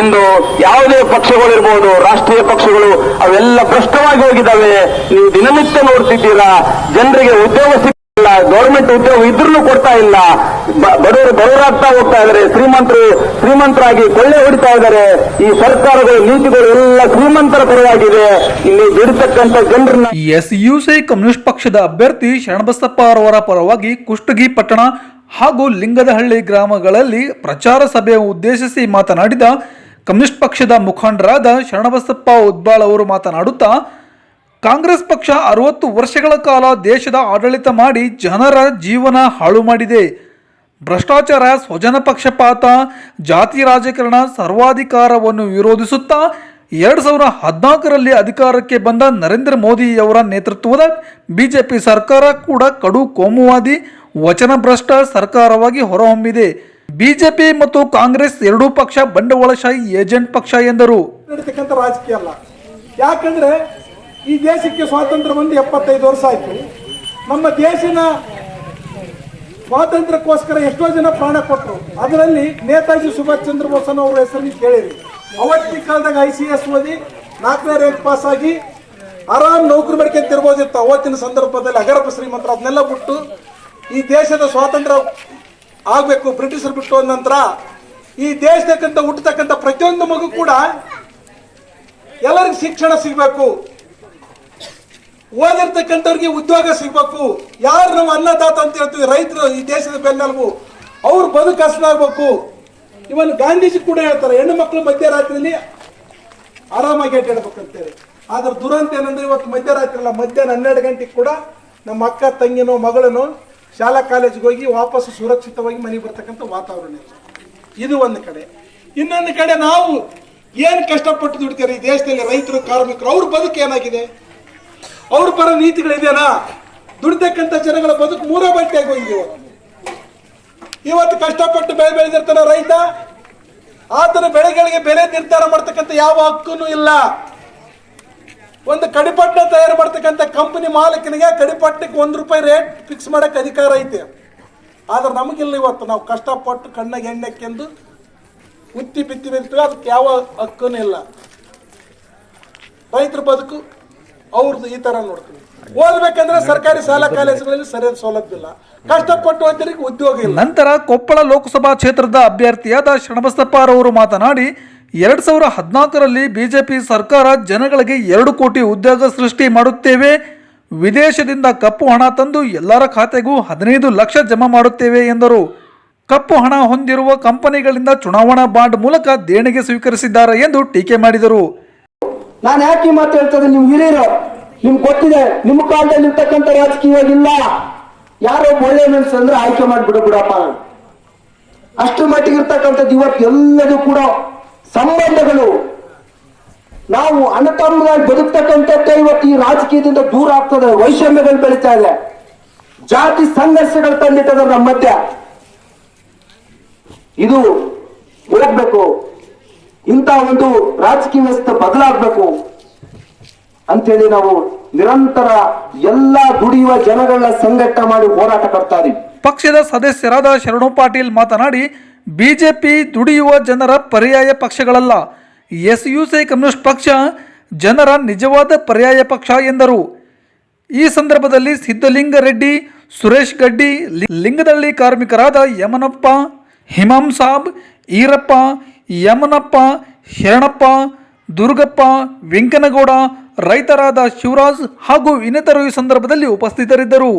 ಇಂದು ಯಾವುದೇ ಪಕ್ಷಗಳಿರ್ಬೋದು, ರಾಷ್ಟ್ರೀಯ ಪಕ್ಷಗಳು ಅವೆಲ್ಲ ಭ್ರಷ್ಟವಾಗಿ ಹೋಗಿದ್ದಾವೆ. ನೀವು ದಿನನಿತ್ಯ ನೋಡ್ತಿದ್ದೀರಾ, ಜನರಿಗೆ ಉದ್ಯೋಗ ಸಿಗ್ತಿಲ್ಲ ಗೌರ್ಮೆಂಟ್ ಉದ್ಯೋಗ ಇದ್ರೂ ಕೊಡ್ತಾ ಇಲ್ಲ. ಬಡವರು ಬಡವರಾಗ್ತಾ ಹೋಗ್ತಾ ಇದ್ದಾರೆ, ಶ್ರೀಮಂತರು ಶ್ರೀಮಂತರಾಗಿ ಕೊಳ್ಳೆ ಹೊಡಿತಾ ಇದ್ದಾರೆ. ಈ ಸರ್ಕಾರಗಳು, ನೀತಿಗಳು ಎಲ್ಲ ಶ್ರೀಮಂತರ ಪರವಾಗಿದೆ. ಇಲ್ಲಿ ದುಡಿತಕ್ಕಂಥ ಜನರನ್ನ ಎಸ್ಯುಸಿ ಕಮ್ಯುನಿಸ್ಟ್ ಪಕ್ಷದ ಅಭ್ಯರ್ಥಿ ಶರಣಬಸಪ್ಪ ಅವರ ಪರವಾಗಿ ಕುಷ್ಟಗಿ ಪಟ್ಟಣ ಹಾಗೂ ಲಿಂಗದಹಳ್ಳಿ ಗ್ರಾಮಗಳಲ್ಲಿ ಪ್ರಚಾರ ಸಭೆ ಉದ್ದೇಶಿಸಿ ಮಾತನಾಡಿದ ಕಮ್ಯುನಿಸ್ಟ್ ಪಕ್ಷದ ಮುಖಂಡರಾದ ಶರಣಬಸಪ್ಪ ಉದ್ಬಾಳ್ ಅವರು ಮಾತನಾಡುತ್ತಾ, ಕಾಂಗ್ರೆಸ್ ಪಕ್ಷ ಅರವತ್ತು ವರ್ಷಗಳ ಕಾಲ ದೇಶದ ಆಡಳಿತ ಮಾಡಿ ಜನರ ಜೀವನ ಹಾಳು ಮಾಡಿದೆ. ಭ್ರಷ್ಟಾಚಾರ, ಸ್ವಜನ ಪಕ್ಷಪಾತ, ಜಾತಿ ರಾಜಕಾರಣ ಸರ್ವಾಧಿಕಾರವನ್ನು ವಿರೋಧಿಸುತ್ತಾ, ಎರಡು ಸಾವಿರ ಹದಿನಾಲ್ಕರಲ್ಲಿ ಅಧಿಕಾರಕ್ಕೆ ಬಂದ ನರೇಂದ್ರ ಮೋದಿಯವರ ನೇತೃತ್ವದ ಬಿಜೆಪಿ ಸರ್ಕಾರ ಕೂಡ ಕಡು ಕೋಮುವಾದಿ ವಚನಭ್ರಷ್ಟ ಸರ್ಕಾರವಾಗಿ ಹೊರಹೊಮ್ಮಿದೆ. ಬಿಜೆಪಿ ಮತ್ತು ಕಾಂಗ್ರೆಸ್ ಎರಡೂ ಪಕ್ಷ ಬಂಡವಾಳಶಾಹಿ ಏಜೆಂಟ್ ಪಕ್ಷ ಎಂದರು. ನಡೀತಕ್ಕಂಥ ರಾಜಕೀಯ ಅಲ್ಲ. ಯಾಕಂದ್ರೆ ಈ ದೇಶಕ್ಕೆ ಸ್ವಾತಂತ್ರ್ಯ ಬಂದು ಎಪ್ಪತ್ತೈದು ವರ್ಷ ಆಯ್ತು. ನಮ್ಮ ದೇಶನ ಸ್ವಾತಂತ್ರ್ಯಕ್ಕೋಸ್ಕರ ಎಷ್ಟೋ ಜನ ಪ್ರಾಣ ಕೊಟ್ಟರು ಅದರಲ್ಲಿ ನೇತಾಜಿ ಸುಭಾಷ್ ಚಂದ್ರ ಬೋಸ್ ಅವ್ರ ಹೆಸರನ್ನು ಕೇಳಿರಿ. ಅವತ್ತಿನ ಕಾಲದಾಗ ಐ ಸಿ ಎಸ್ ಓದಿ ನಾಲ್ಕನೇ ರ್ಯಾಂಕ್ ಪಾಸ್ ಆಗಿ ಆರಾಮ್ ನೌಕರಿ ಮಾಡ್ಕೊಂತಿರ್ಬೋದಿತ್ತು. ಅವತ್ತಿನ ಸಂದರ್ಭದಲ್ಲಿ ಅಗರಪ ಶ್ರೀಮಂತರು ಅದನ್ನೆಲ್ಲ ಬಿಟ್ಟು ಈ ದೇಶದ ಸ್ವಾತಂತ್ರ್ಯ ಆಗಬೇಕು, ಬ್ರಿಟಿಷರು ಬಿಟ್ಟು ನಂತರ ಈ ದೇಶದಕ್ಕಂತ ಹುಟ್ಟತಕ್ಕಂಥ ಪ್ರತಿಯೊಂದು ಮಗು ಕೂಡ ಎಲ್ಲರಿಗೂ ಶಿಕ್ಷಣ ಸಿಗಬೇಕು. ಓದಿರ್ತಕ್ಕಂಥವ್ರಿಗೆ ಉದ್ಯೋಗ ಸಿಗಬೇಕು. ಯಾರು ನಾವು ಅನ್ನದಾತ ಅಂತ ಹೇಳ್ತೀವಿ, ರೈತರು ಈ ದೇಶದ ಬೆನ್ನೆಲುಬು. ಅವ್ರ ಬದುಕು ಹಸನಾಗ್ಬೇಕು ಇವನು ಗಾಂಧೀಜಿ ಕೂಡ ಹೇಳ್ತಾರೆ, ಹೆಣ್ಣು ಮಕ್ಕಳು ಮಧ್ಯರಾತ್ರಿಯಲ್ಲಿ ಆರಾಮಾಗಿ ಅಡ್ಡಾಡ್ಬೇಕಂತೇಳಿ ಆದ್ರೆ ದುರಂತ ಏನಂದ್ರೆ ಇವತ್ತು ಮಧ್ಯರಾತ್ರಿ ಅಲ್ಲ ಮಧ್ಯಾಹ್ನ ಹನ್ನೆರಡು ಗಂಟೆಗೆ ಕೂಡ ನಮ್ಮ ಅಕ್ಕ, ತಂಗಿನೋ, ಮಗಳನೋ ಶಾಲಾ ಕಾಲೇಜಿಗೆ ಹೋಗಿ ವಾಪಸ್ ಸುರಕ್ಷಿತವಾಗಿ ಮನೆಗೆ ಬರ್ತಕ್ಕಂಥ ವಾತಾವರಣ ಇಲ್ಲ ಇದು ಒಂದು ಕಡೆ. ಇನ್ನೊಂದು ಕಡೆ ನಾವು ಏನು ಕಷ್ಟಪಟ್ಟು ದುಡಿತಾರೆ? ಈ ದೇಶದಲ್ಲಿ ರೈತರು, ಕಾರ್ಮಿಕರು, ಅವ್ರ ಬದುಕು ಏನಾಗಿದೆ? ಅವ್ರ ಪರ ನೀತಿಗಳಿದೆಯಾ ದುಡಿತಕ್ಕಂಥ ಜನಗಳ ಬದುಕು ಮೂರ ಬಟ್ಟೆ ಹೋಗಿದೆ ಇವತ್ತು. ಇವತ್ತು ಕಷ್ಟಪಟ್ಟು ಬೆಳೆ ಬೆಳೆದಿರ್ತಾನ ರೈತ. ಆತನ ಬೆಳೆಗಳಿಗೆ ಬೆಲೆ ನಿರ್ಧಾರ ಮಾಡ್ತಕ್ಕಂಥ ಯಾವ ಹಕ್ಕೂ ಇಲ್ಲ. ಒಂದು ಕಡಿಪಟ್ಟ ತಯಾರು ಮಾಡ್ತಕ್ಕಂಥ ಕಂಪನಿ ಮಾಲೀಕನಿಗೆ ಕಡಿಪಟ್ಟಕ್ಕೆ ಒಂದು ರೂಪಾಯಿ ರೇಟ್ ಫಿಕ್ಸ್ ಮಾಡೋಕ್ಕೆ ಅಧಿಕಾರ ಐತೆ. ಆದ್ರೆ ನಮಗಿಲ್ಲ ಇವತ್ತು, ನಾವು ಕಷ್ಟಪಟ್ಟು ಕಣ್ಣಗೆ ಎಣ್ಣೆಕ್ಕೆಂದು ಉತ್ತಿ ಬಿತ್ತಿ ಬಿತ್ತೀವಿ ಅದಕ್ಕೆ ಯಾವ ಹಕ್ಕೂ ಇಲ್ಲ. ರೈತರ ಬದುಕು ಅವ್ರದ್ದು ಈ ತರ ನೋಡ್ತೀವಿ. ಓದ್ಬೇಕಂದ್ರೆ ಸರ್ಕಾರಿ ಶಾಲಾ ಕಾಲೇಜುಗಳಲ್ಲಿ ಸರಿಯಾದ ಸೌಲಭ್ಯ ಇಲ್ಲ. ಕಷ್ಟಪಟ್ಟು ಉದ್ಯೋಗ ಇಲ್ಲ. ನಂತರ ಕೊಪ್ಪಳ ಲೋಕಸಭಾ ಕ್ಷೇತ್ರದ ಅಭ್ಯರ್ಥಿಯಾದ ಶರಣಬಸಪ್ಪರವರು ಮಾತನಾಡಿ ಎರಡು ಸಾವಿರ ಹದಿನಾಲ್ಕರಲ್ಲಿ ಬಿಜೆಪಿ ಸರ್ಕಾರ ಜನಗಳಿಗೆ ಎರಡು ಕೋಟಿ ಉದ್ಯೋಗ ಸೃಷ್ಟಿ ಮಾಡುತ್ತೇವೆ. ವಿದೇಶದಿಂದ ಕಪ್ಪು ಹಣ ತಂದು ಎಲ್ಲರ ಖಾತೆಗೂ ಹದಿನೈದು ಲಕ್ಷ ಜಮಾ ಮಾಡುತ್ತೇವೆ ಎಂದರು. ಕಪ್ಪು ಹಣ ಹೊಂದಿರುವ ಕಂಪನಿಗಳಿಂದ ಚುನಾವಣಾ ಬಾಂಡ್ ಮೂಲಕ ದೇಣಿಗೆ ಸ್ವೀಕರಿಸಿದ್ದಾರೆ ಎಂದು ಟೀಕೆ ಮಾಡಿದರು. ನಾನು ಯಾಕೆ ಮಾತು ಹೇಳ್ತದೆ? ನಿಮ್ ಹಿರಿಯರು, ನಿಮ್ಗೆ ಗೊತ್ತಿದೆ, ನಿಮ್ಮ ಕಾಲದಲ್ಲಿ ಇರ್ತಕ್ಕಂಥ ರಾಜಕೀಯವಾಗಿಲ್ಲ ಯಾರೋ ಒಳ್ಳೆ ಮನಸ್ಸು ಅಂದ್ರೆ ಆಯ್ಕೆ ಮಾಡಿಬಿಡು ಬಿಡಪ್ಪ. ಅಷ್ಟು ಮಟ್ಟಿಗೆ ಇರ್ತಕ್ಕಂಥದ್ದು ಇವತ್ತು ಎಲ್ಲದೂ ಕೂಡ ಸಂಬಂಧಗಳು. ನಾವು ಅಣ್ಣತಮ್ಮರಾಗಿ ಬದುಕ್ತಕ್ಕಂಥದ್ದೇ ಇವತ್ತು ಈ ರಾಜಕೀಯದಿಂದ ದೂರ ಆಗ್ತದೆ, ವೈಷಮ್ಯಗಳು ಬೆಳೀತಾ ಇದೆ. ಜಾತಿ ಸಂಘರ್ಷಗಳು ತಂದಿಟ್ಟದ ನಮ್ಮ ಮಧ್ಯ. ಇದು ಹೋಗ್ಬೇಕು. ಇಂಥ ಒಂದು ರಾಜಕೀಯ ವ್ಯವಸ್ಥೆ ಬದಲಾಗಬೇಕು ಅಂತೇಳಿ ನಾವು ನಿರಂತರ ಎಲ್ಲ ದುಡಿಯುವ ಜನಗಳನ್ನ ಸಂಘಟನೆ ಮಾಡಿ ಹೋರಾಟ ಕೊಡ್ತಾ ಇದೀವಿ. ಪಕ್ಷದ ಸದಸ್ಯರಾದ ಶರಣು ಪಾಟೀಲ್ ಮಾತನಾಡಿ ಬಿಜೆಪಿ ದುಡಿಯುವ ಜನರ ಪರ್ಯಾಯ ಪಕ್ಷಗಳಲ್ಲ. ಎಸ್ ಯು ಸಿ ಕಮ್ಯುನಿಸ್ಟ್ ಪಕ್ಷ ಜನರ ನಿಜವಾದ ಪರ್ಯಾಯ ಪಕ್ಷ ಎಂದರು. ಈ ಸಂದರ್ಭದಲ್ಲಿ ಸಿದ್ದಲಿಂಗರೆಡ್ಡಿ ಸುರೇಶ್ ಗಡ್ಡಿ ಲಿಂಗದಳ್ಳಿ ಕಾರ್ಮಿಕರಾದ ಯಮನಪ್ಪ ಹಿಮಾಂ ಸಾಬ್ ಈರಪ್ಪ, ಯಮನಪ್ಪ, ಶರಣಪ್ಪ, ದುರ್ಗಪ್ಪ, ವೆಂಕನಗೌಡ ರೈತರಾದ ಶಿವರಾಜ್ ಹಾಗೂ ಇನ್ನಿತರು ಈ ಸಂದರ್ಭದಲ್ಲಿ ಉಪಸ್ಥಿತರಿದ್ದರು.